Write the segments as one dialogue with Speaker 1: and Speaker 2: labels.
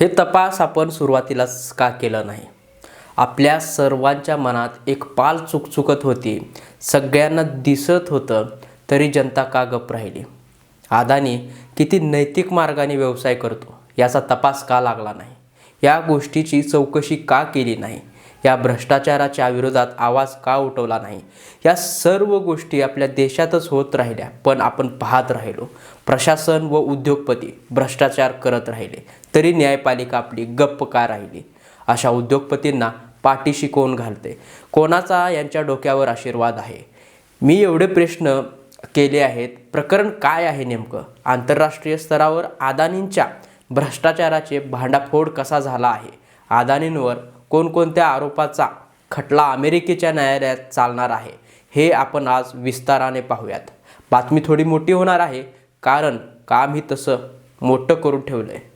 Speaker 1: हे तपास आपण सुरुवातीलाच का केलं नाही? आपल्या सर्वांच्या मनात एक पाल चुकचुकत होती. सगळ्यांना दिसत होतं तरी जनता का गप राहिली? अदानी किती नैतिक मार्गाने व्यवसाय करतो याचा तपास का लागला नाही? या गोष्टीची चौकशी का केली नाही? या भ्रष्टाचाराच्या विरोधात आवाज का उठवला नाही? या सर्व गोष्टी आपल्या देशातच होत राहिल्या पण आपण पाहत राहिलो. प्रशासन व उद्योगपती भ्रष्टाचार करत राहिले तरी न्यायपालिका आपली गप्प का राहिली? अशा उद्योगपतींना पाठीशी कोण घालते? कोणाचा यांच्या डोक्यावर आशीर्वाद आहे? मी एवढे प्रश्न केले आहेत प्रकरण काय आहे नेमकं? आंतरराष्ट्रीय स्तरावर अदानींच्या भ्रष्टाचाराचे भांडाफोड कसा झाला आहे? अदानींवर कोणकोणत्या आरोपाचा खटला अमेरिकेच्या न्यायालयात चालणार आहे हे आपण आज विस्ताराने पाहूयात. बातमी थोडी मोठी होणार आहे कारण काम ही तसं मोठं करून ठेवलं आहे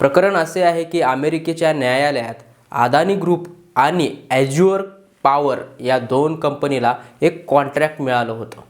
Speaker 1: प्रकरण असे आहे की अमेरिकेच्या न्यायालयात अदानी ग्रुप आणि ॲज्युअर पॉवर या दोन कंपनीला एक कॉन्ट्रॅक्ट मिळालं होतं.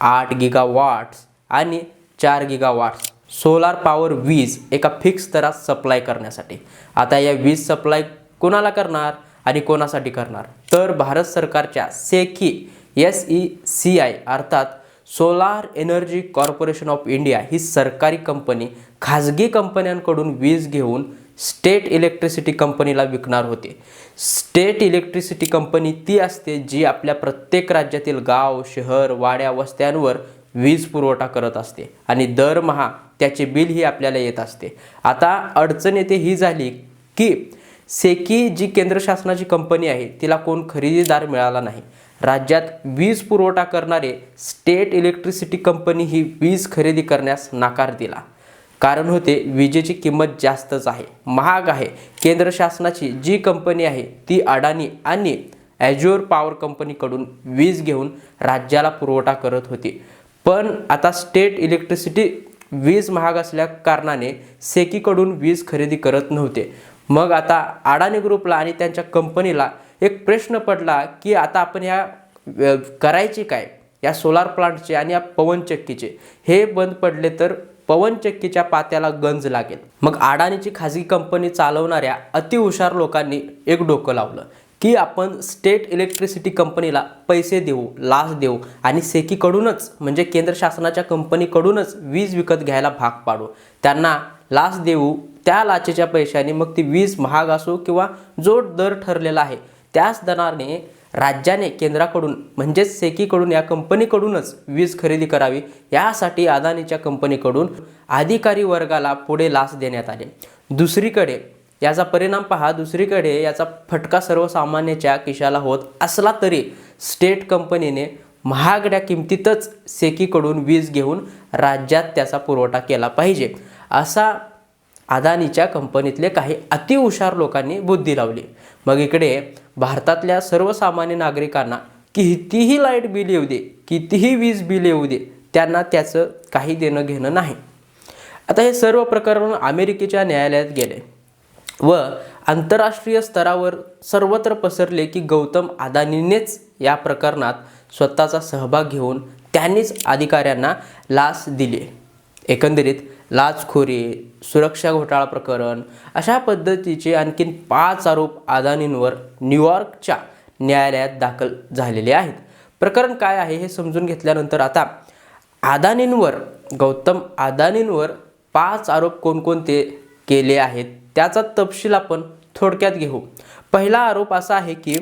Speaker 1: आठ गिगा वॉट्स आणि चार गिगा वॉट्स सोलार पॉवर वीज एका फिक्स दरात सप्लाय करण्यासाठी. आता या वीज सप्लाय कोणाला करणार आणि कोणासाठी करणार? तर भारत सरकारच्या SECI S E C I अर्थात solar energy corporation of India ही सरकारी कंपनी खाजगी कंपन्यांकडून वीज घेऊन स्टेट इलेक्ट्रिसिटी कंपनीला विकणार होते. स्टेट इलेक्ट्रिसिटी कंपनी ती असते जी आपल्या प्रत्येक राज्यातील गाव शहर वाड्या वस्त्यांवर वीज पुरवठा करत असते आणि दरमहा त्याचे बिल ही आपल्याला येत असते. आता अडचण येते ही झाली की सेकी जी केंद्र शासनाची कंपनी आहे तिला कोण खरेदीदार मिळाला नाही. राज्यात वीज पुरवठा करणारे स्टेट इलेक्ट्रिसिटी कंपनी ही वीज खरेदी करण्यास नकार दिला. कारण होते विजेची किंमत जास्तच आहे. महाग आहे. केंद्र शासनाची जी कंपनी आहे ती अडानी आणि ॲज्युअर पॉवर कंपनीकडून वीज घेऊन राज्याला पुरवठा करत होती. पण आता स्टेट इलेक्ट्रिसिटी वीज महाग असल्या कारणाने सेकीकडून वीज खरेदी करत नव्हते. मग आता अडाणी ग्रुपला आणि त्यांच्या कंपनीला एक प्रश्न पडला की आता आपण ह्या करायची काय? या सोलार प्लांटचे आणि या पवनचक्कीचे हे बंद पडले तर पवनचक्कीच्या पात्याला गंज लागेल. मग अडाणीची खाजगी कंपनी चालवणाऱ्या अतिहुशार लोकांनी एक डोकं लावलं. की आपण स्टेट इलेक्ट्रिसिटी कंपनीला पैसे देऊ लाच देऊ आणि सेकीकडूनच म्हणजे केंद्र शासनाच्या कंपनीकडूनच वीज विकत घ्यायला भाग पाडू. त्यांना लाच देऊ त्या लाचेच्या पैशाने मग ती वीज महाग असो किंवा जो दर ठरलेला आहे त्याच दराने राज्याने केंद्राकडून म्हणजेच सेकीकडून या कंपनीकडूनच वीज खरेदी करावी यासाठी अदानीच्या कंपनीकडून अधिकारी वर्गाला पुढे लाच देण्यात आले. दुसरीकडे याचा परिणाम पहा दुसरीकडे याचा फटका सर्वसामान्याच्या खिशाला होत असला तरी स्टेट कंपनीने महागड्या किमतीतच सेकीकडून वीज घेऊन राज्यात त्याचा पुरवठा केला पाहिजे. असा अदानीच्या कंपनीतले काही अतिहुशार लोकांनी बुद्धी लावली. मग इकडे भारतातल्या सर्वसामान्य नागरिकांना कितीही लाइट बिल येऊ दे कितीही वीज बिल येऊ दे त्यांना त्याचं काही देणं घेणं नाही. आता हे सर्व प्रकरण अमेरिकेच्या न्यायालयात गेले. व आंतरराष्ट्रीय स्तरावर सर्वत्र पसरले की गौतम अदानीनेच या प्रकरणात स्वतःचा सहभाग घेऊन त्यांनीच अधिकाऱ्यांना लाच दिली. एकंदरीत लाचखोरी सुरक्षा घोटाळा प्रकरण अशा पद्धतीचे आणखीन पाच आरोप अदानींवर न्यूयॉर्कच्या न्यायालयात दाखल झालेले आहेत. प्रकरण काय आहे हे समजून घेतल्यानंतर आता अदानींवर गौतम अदानींवर पाच आरोप कोणकोणते केले आहेत त्याचा तपशील आपण थोडक्यात घेऊ. पहिला आरोप असा आहे की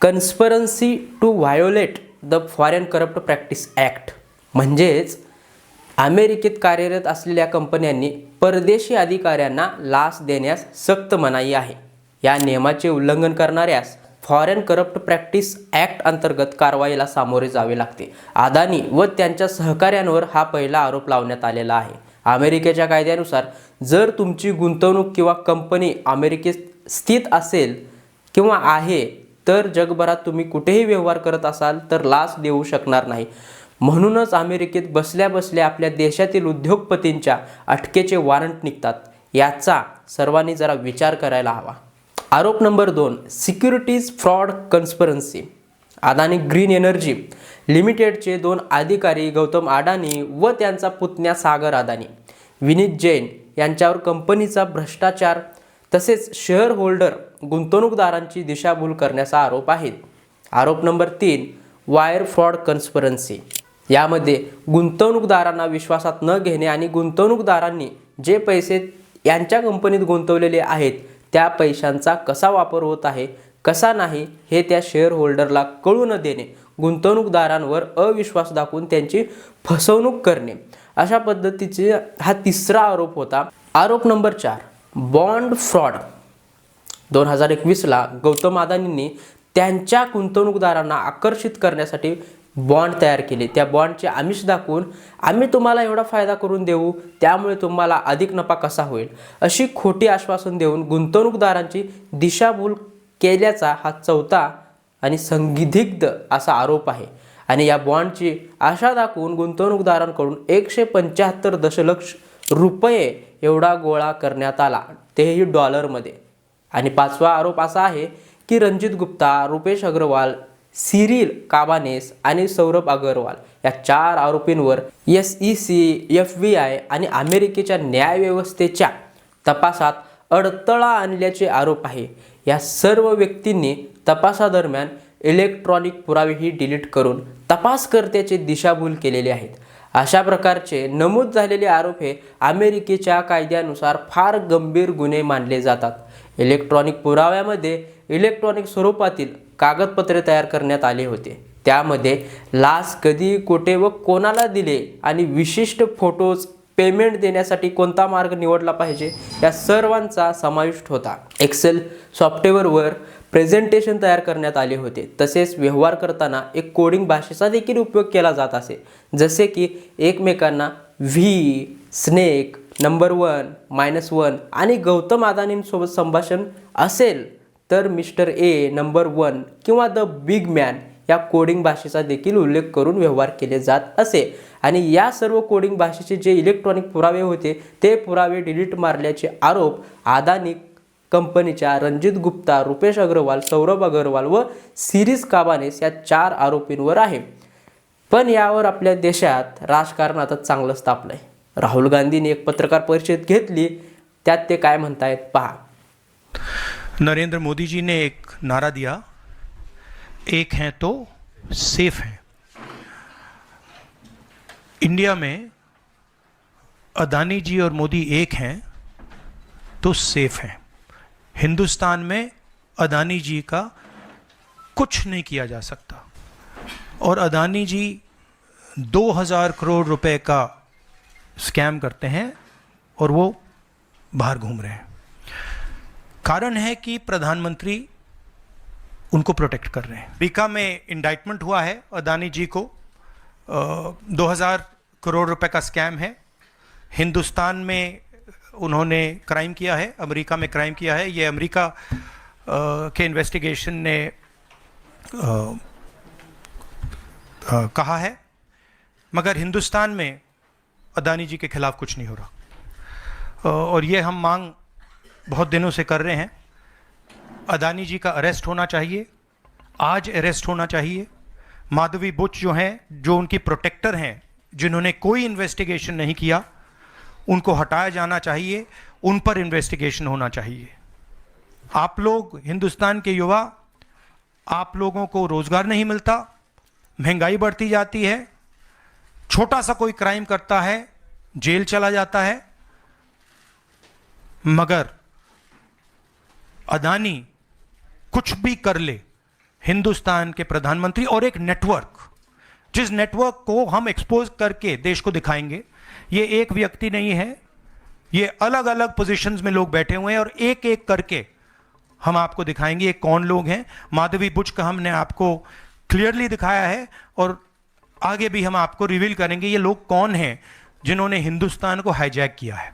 Speaker 1: conspiracy to violate the foreign corrupt practices act. म्हणजेच अमेरिकेत कार्यरत असलेल्या कंपन्यांनी परदेशी अधिकाऱ्यांना लाच देण्यास सक्त मनाई आहे. या नियमाचे उल्लंघन करणाऱ्यास फॉरेन करप्ट प्रॅक्टिस ॲक्ट अंतर्गत कारवाईला सामोरे जावे लागते. अदानी व त्यांच्या सहकाऱ्यांवर हा पहिला आरोप लावण्यात आलेला आहे. अमेरिकेच्या कायद्यानुसार जर तुमची गुंतवणूक किंवा कंपनी अमेरिकेत स्थित असेल किंवा आहे तर जगभरात तुम्ही कुठेही व्यवहार करत असाल तर लाच देऊ शकणार नाही. म्हणूनच अमेरिकेत बसल्या बसल्या आपल्या देशातील उद्योगपतींच्या अटकेचे वॉरंट निघतात. याचा सर्वांनी जरा विचार करायला हवा. आरोप नंबर दोन securities fraud conspiracy. Adani green energy. लिमिटेडचे दोन अधिकारी गौतम अडानी व त्यांचा पुतण्या सागर अदानी विनीत जैन यांच्यावर कंपनीचा भ्रष्टाचार तसेच शेअर होल्डर गुंतवणूकदारांची दिशाभूल करण्याचा आरोप आहे आरोप नंबर तीन वायर फ्रॉड कन्स्परन्सी. यामध्ये गुंतवणूकदारांना विश्वासात न घेणे आणि गुंतवणूकदारांनी जे पैसे यांच्या कंपनीत गुंतवलेले आहेत त्या पैशांचा कसा वापर होत आहे कसा नाही हे त्या शेअर होल्डरला कळू न देणे गुंतवणूकदारांवर अविश्वास दाखवून त्यांची फसवणूक करणे. अशा पद्धतीचे हा तिसरा आरोप होता. आरोप नंबर चार बॉन्ड फ्रॉड. दोन हजार एकवीसला गौतम अदानींनी त्यांच्या गुंतवणूकदारांना आकर्षित करण्यासाठी बॉन्ड तयार केले. त्या बॉन्डचे आमिष दाखवून आम्ही तुम्हाला एवढा फायदा करून देऊ त्यामुळे तुम्हाला अधिक नफा कसा होईल? अशी खोटी आश्वासन देऊन गुंतवणूकदारांची दिशाभूल केल्याचा हा चौथा आणि संदिग्ध असा आरोप आहे. आणि या बॉन्डची आशा दाखवून गुंतवणूकदारांकडून एकशे पंच्याहत्तर दशलक्ष रुपये एवढा गोळा करण्यात आला. तेही डॉलरमध्ये. आणि पाचवा आरोप असा आहे की रणजित गुप्ता रुपेश अग्रवाल सिरिल काबानेस आणि सौरभ अग्रवाल या चार आरोपींवर S E C F B I आणि अमेरिकेच्या न्यायव्यवस्थेच्या तपासात अडथळा आणल्याचे आरोप आहे. या सर्व व्यक्तींनी तपासादरम्यान इलेक्ट्रॉनिक पुरावेही डिलीट करून तपासकर्त्याचे दिशाभूल केलेले आहेत. अशा प्रकारचे नमूद झालेले आरोप हे अमेरिकेच्या कायद्यानुसार फार गंभीर गुन्हे मानले जातात. इलेक्ट्रॉनिक पुराव्यामध्ये इलेक्ट्रॉनिक स्वरूपातील कागदपत्रे तयार करण्यात आले होते. त्यामध्ये लास कधी कुठे व कोणाला दिले आणि विशिष्ट फोटोज पेमेंट देण्यासाठी कोणता मार्ग निवडला पाहिजे या सर्वांचा समाविष्ट होता. एक्सेल सॉफ्टवेअरवर प्रेझेंटेशन तयार करण्यात आले होते. तसेच व्यवहार करताना एक कोडिंग भाषेचा देखील उपयोग केला जात असे. जसे की एकमेकांना V snake number one minus one आणि गौतम अदानींसोबत संभाषण असेल तर मिस्टर ए नंबर वन किंवा द बिग मॅन या कोडिंग भाषेचा देखील उल्लेख करून व्यवहार केले जात असे. आणि या सर्व कोडिंग भाषेचे जे इलेक्ट्रॉनिक पुरावे होते ते पुरावे डिलीट मारल्याचे आरोप अदानी कंपनीच्या रणजित गुप्ता रुपेश अग्रवाल सौरभ अग्रवाल व सिरीज काबानेस या चार आरोपींवर आहे. पण यावर आपल्या देशात राजकारण आता चांगलंच आहे राहुल गांधींनी एक पत्रकार परिषद घेतली. त्यात ते काय म्हणतायत पहा.
Speaker 2: नरेंद्र मोदी जी ने एक नारा दिया. एक हैं तो सेफ हैं. इंडिया में अदानी जी और मोदी एक हैं तो सेफ हैं। हिंदुस्तान में अदानी जी का कुछ नहीं किया जा सकता। और अदानी जी 2000 करोड़ रुपए का स्कैम करते हैं और वो बाहर घूम रहे हैं। कारण है कि प्रधानमंत्री उनको प्रोटेक्ट कर रहे हैं। बीका में इंडाइटमेंट हुआ है अदानी जी को। दो हज़ार करोड़ रुपए का स्कैम है। हिंदुस्तान में उन्होंने क्राइम किया है अमेरिका में क्राइम किया है। ये अमेरिका के इन्वेस्टिगेशन ने अ, अ, कहा है। मगर हिंदुस्तान में अदानी जी के खिलाफ कुछ नहीं हो रहा। और ये हम मांग बहुत दिनों से कर रहे हैं। अदानी जी का अरेस्ट होना चाहिए। आज अरेस्ट होना चाहिए। माधवी बुच जो हैं जो उनकी प्रोटेक्टर हैं जिन्होंने कोई इन्वेस्टिगेशन नहीं किया उनको हटाया जाना चाहिए, उन पर इन्वेस्टिगेशन होना चाहिए। आप लोग हिंदुस्तान के युवा, आप लोगों को रोज़गार नहीं मिलता, महँगाई बढ़ती जाती है, छोटा सा कोई क्राइम करता है, जेल चला जाता है, मगर अदानी कुछ भी कर ले, हिंदुस्तान के प्रधानमंत्री और एक नेटवर्क जिस नेटवर्क को हम एक्सपोज करके देश को दिखाएँगे ये एक व्यक्ति नहीं है। ये अलग अलग पोजीशंस में लोग बैठे हुए हैं और एक एक करके हम आपको दिखाएँगे ये कौन लोग हैं। माधवी बुच का हमने आपको क्लियरली दिखाया है और आगे भी हम आपको रिवील करेंगे ये लोग कौन हैं जिन्होंने हिंदुस्तान को हाईजैक किया है।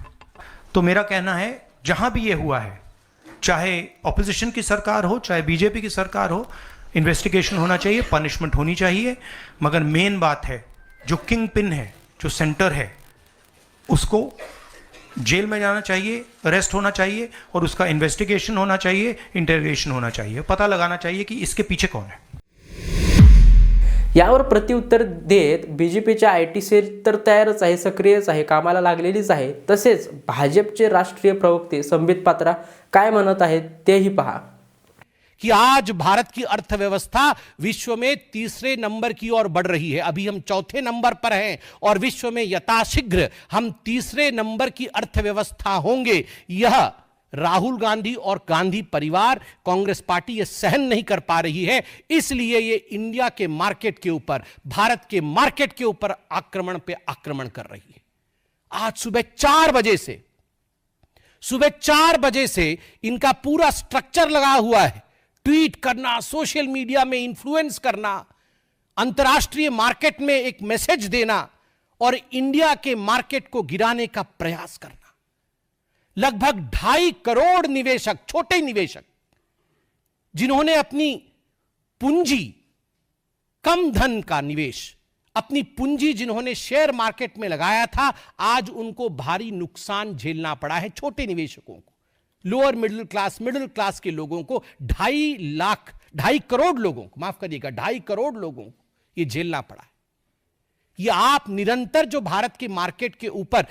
Speaker 2: तो मेरा कहना है, जहाँ भी ये हुआ है, चाहे ऑपोजिशन की सरकार हो, चाहे बीजेपी की सरकार हो इन्वेस्टिगेशन होना चाहिए पनिशमेंट होनी चाहिए, मगर मेन बात है, जो किंग पिन है, जो सेंटर है उसको जेल में जाना चाहिए अरेस्ट होना चाहिए और उसका इन्वेस्टिगेशन होना चाहिए इंटरोगेशन होना चाहिए। पता लगाना चाहिए कि इसके पीछे कौन है।
Speaker 1: यावर प्रत्युत्तर देत बी जे पीच्या आय टी सेल तर तयारच आहे सक्रियच आहे कामाला लागलेलीच आहे. तसेच भाजपचे राष्ट्रीय प्रवक्ते संबित पात्रा काय म्हणत आहेत तेही पहा.
Speaker 3: कि आज भारत की अर्थव्यवस्था विश्व में तीसरे नंबर की ओर बढ़ रही है। अभी हम चौथे नंबर पर हैं और विश्व में यथाशीघ्र हम तीसरे नंबर की अर्थव्यवस्था होंगे। यह राहुल गांधी और गांधी परिवार कांग्रेस पार्टी ये सहन नहीं कर पा रही है। इसलिए ये इंडिया के मार्केट के ऊपर, भारत के मार्केट के ऊपर आक्रमण पे आक्रमण कर रही है। आज सुबह चार बजे से, सुबह चार बजे से इनका पूरा स्ट्रक्चर लगा हुआ है। ट्वीट करना, सोशल मीडिया में इन्फ्लुएंस करना, अंतर्राष्ट्रीय मार्केट में एक मैसेज देना और इंडिया के मार्केट को गिराने का प्रयास करना। लगभग ढाई करोड़ निवेशक, छोटे निवेशक, जिन्होंने अपनी पूंजी, कम धन का निवेश, अपनी पूंजी जिन्होंने शेयर मार्केट में लगाया था, आज उनको भारी नुकसान झेलना पड़ा है छोटे निवेशकों को। Lower middle class middle class के लोगों को ढाई लाख, ढाई करोड़ लोगों को, माफ़ करिएगा, ढाई करोड़ लोगों को ये झेलना पड़ा ये आप निरंतर जो भारत के मार्केट के ऊपर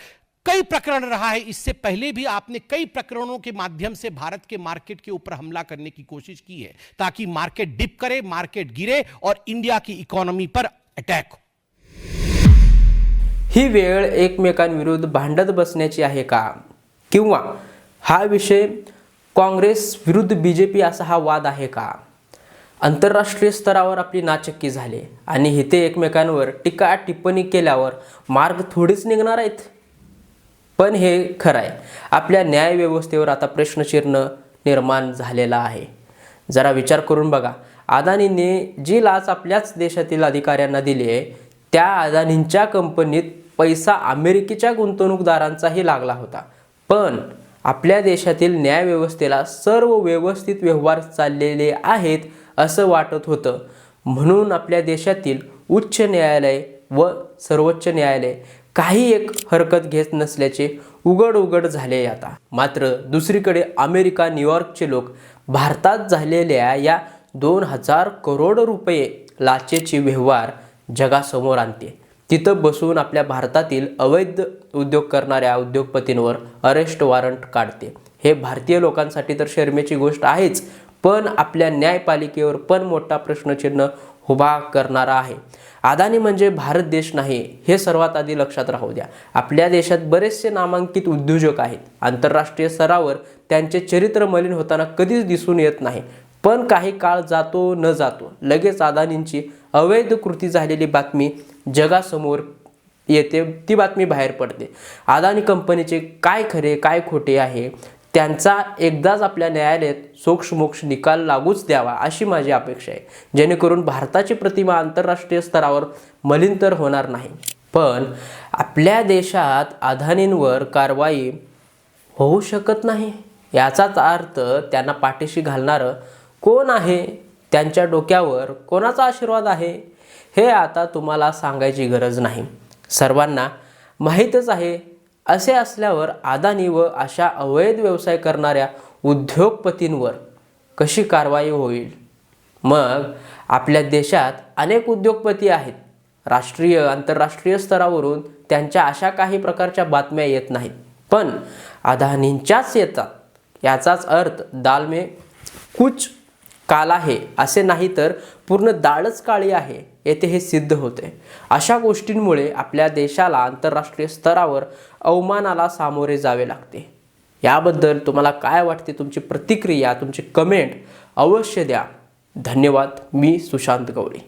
Speaker 3: कई प्रकरण रहा है, इससे पहले भी आपने कई प्रकरणों के माध्यम से भारत के मार्केट के ऊपर हमला करने की कोशिश की है, ताकि मार्केट डिप करे, मार्केट गिरे और इंडिया की इकोनॉमी पर अटैक हो।
Speaker 1: ही वेळ एकमेकांविरुद्ध भांडत बसण्याची आहे का? किंवा हा विषय काँग्रेस विरुद्ध बी जे पी असा हा वाद आहे का? आंतरराष्ट्रीय स्तरावर आपली नाचक्की झाली आणि इथे एकमेकांवर टीका टिप्पणी केल्यावर मार्ग थोडीच निघणार आहेत? पण हे खरं आहे आपल्या न्यायव्यवस्थेवर आता प्रश्नचिन्ह निर्माण झालेला आहे. जरा विचार करून बघा. अदानीने जी लाच आपल्याच देशातील अधिकाऱ्यांना दिली आहे त्या अदानींच्या कंपनीत पैसा अमेरिकेच्या गुंतवणूकदारांचाही लागला होता. पण आपल्या देशातील न्यायव्यवस्थेला सर्व व्यवस्थित व्यवहार चाललेले आहेत असं वाटत होतं. म्हणून आपल्या देशातील उच्च न्यायालय व सर्वोच्च न्यायालय काही एक हरकत घेत नसल्याचे उघड उघड झाले आता. मात्र दुसरीकडे अमेरिका न्यूयॉर्कचे लोक भारतात झालेल्या या दोन हजार करोड रुपये लाचेचे व्यवहार जगासमोर आणते. तिथं बसून आपल्या भारतातील अवैध उद्योग करणाऱ्या उद्योगपतींवर अरेस्ट वॉरंट काढते. हे भारतीय लोकांसाठी तर शर्मेची गोष्ट आहेच पण आपल्या न्यायपालिकेवर पण मोठा प्रश्नचिन्ह उभा करणारा आहे. अदानी म्हणजे भारत देश नाही हे सर्वात आधी लक्षात राहू द्या. आपल्या देशात बरेचसे नामांकित उद्योजक आहेत. आंतरराष्ट्रीय स्तरावर त्यांचे चरित्र मलिन होताना कधीच दिसून येत नाही. पण काही काळ जातो न जातो लगेच अदानींची अवैध कृती झालेली बातमी जगासमोर येते ती बातमी बाहेर पडते. अदानी कंपनीचे काय खरे काय खोटे आहे त्यांचा एकदाच आपल्या न्यायालयात सोक्षमोक्ष निकाल लागूच द्यावा अशी माझी अपेक्षा आहे. जेणेकरून भारताची प्रतिमा आंतरराष्ट्रीय स्तरावर मलिन तर होणार नाही. पण आपल्या देशात अदानींवर कारवाई होऊ शकत नाही. याचाच अर्थ त्यांना पाठीशी घालणारं कोण आहे? त्यांच्या डोक्यावर कोणाचा आशीर्वाद आहे? हे आता तुम्हाला सांगायची गरज नाही. सर्वांना माहीतच आहे असे असल्यावर अदानी व अशा अवैध व्यवसाय करणाऱ्या उद्योगपतींवर कशी कारवाई होईल? मग आपल्या देशात अनेक उद्योगपती आहेत. राष्ट्रीय आंतरराष्ट्रीय स्तरावरून त्यांच्या अशा काही प्रकारच्या बातम्या येत नाहीत. पण अदानींच्याच येतात. याचाच अर्थ दाल कुच काल काला आहे असे नाही तर पूर्ण दाळच काळी आहे. येथे हे सिद्ध होते. अशा गोष्टींमुळे आपल्या देशाला आंतरराष्ट्रीय स्तरावर अवमानाला सामोरे जावे लागते. याबद्दल तुम्हाला काय वाटते? तुमची प्रतिक्रिया तुमची कमेंट अवश्य द्या. धन्यवाद. मी सुशांत गवळी.